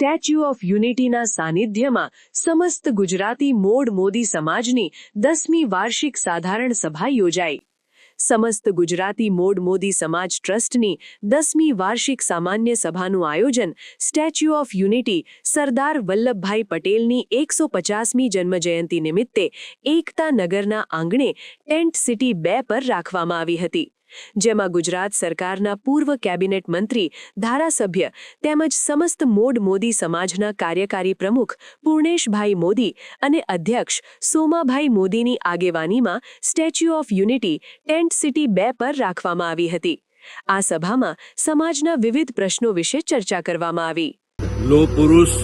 Statue of યુનિટીના સાનિધ્યમાં સમસ્ત ગુજરાતી મોડ મોદી સમાજની દસમી વાર્ષિક સાધારણ સભા યોજાઈ. સમસ્ત ગુજરાતી મોડ મોદી સમાજ ટ્રસ્ટની દસમી વાર્ષિક સામાન્ય સભાનું આયોજન Statue of Unity Sardar Vallabhbhai પટેલની એકસો પચાસમી જન્મજયંતિ નિમિત્તે એકતા નગરના આંગણે ટેન્ટ સિટી બે પર રાખવામાં આવી હતી. જેમાં ગુજરાત સરકારના પૂર્વ કેબિનેટ મંત્રી, ધારાસભ્ય તેમજ સમસ્ત મોડ મોદી સમાજના કાર્યકારી પ્રમુખ પૂર્ણેશભાઈ મોદી અને અધ્યક્ષ સોમાભાઈ મોદીની આગેવાનીમાં Statue of Unity tent city બે પર રાખવામાં આવી હતી. આ સભામાં સમાજના વિવિધ પ્રશ્નો વિશે ચર્ચા કરવામાં આવી. લો પુરુષ,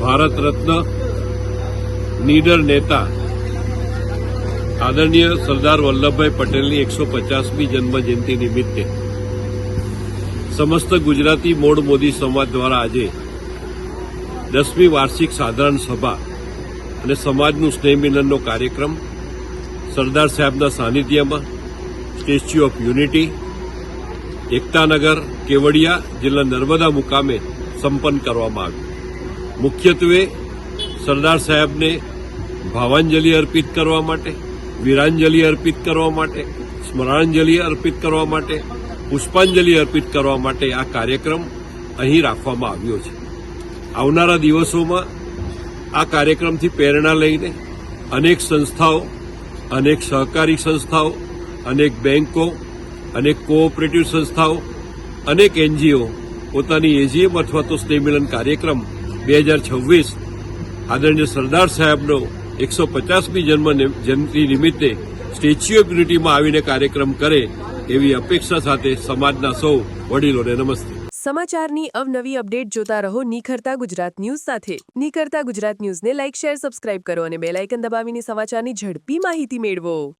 ભારત રત્ન, નીડર નેતા આદરણીય સરદાર વલ્લભભાઈ પટેલની એકસો પચાસમી જન્મજયંતિ નિમિત્તે સમસ્ત ગુજરાતી મોડ મોદી સમાજ દ્વારા આજે દસમી વાર્ષિક સાધારણ સભા અને સમાજનું સ્નેહ મિલનનો કાર્યક્રમ સરદાર સાહેબના સાનિધ્યમાં Statue of Unity Ektanagar Kevadia જિલ્લા નર્મદા મુકામે સંપન્ન કરવામાં આવ્યું. મુખ્યત્વે સરદાર સાહેબને ભાવાંજલિ અર્પિત કરવા માટે વીરાંજલિ અર્પિત કરવા માટે સ્મરણાંજલિ અર્પિત કરવા માટે, પુષ્પાંજલિ અર્પિત કરવા માટે આ કાર્યક્રમ અહીં રાખવામાં આવ્યો છે. આવનારા દિવસોમાં આ કાર્યક્રમથી પ્રેરણા લઈને અનેક સંસ્થાઓ, અનેક સહકારી સંસ્થાઓ, અનેક બેન્કો અનેક કોઓપરેટિવ સંસ્થાઓ, અનેક એનજીઓ પોતાની એજીએમ અથવા તો સ્નેહમિલન કાર્યક્રમ બે હજાર છવ્વીસ આદરણીય સરદાર સાહેબનો એકસો પચાસમી જન્મ જયંતિ નિમિત્તે સ્ટેચ્યુ ઓફ યુનિટીમાં આવીને કાર્યક્રમ કરે એવી અપેક્ષા સાથે સમાજના સૌ વડીલોને નમસ્તે. સમાચારની અવનવી અપડેટ જોતા રહો નિખરતા ગુજરાત ન્યૂઝ સાથે. નિખરતા ગુજરાત ન્યૂઝને લાઇક, શેર, સબસ્ક્રાઇબ કરો અને બેલાઇકન દબાવીને સમાચારની ઝડપી માહિતી મેળવો.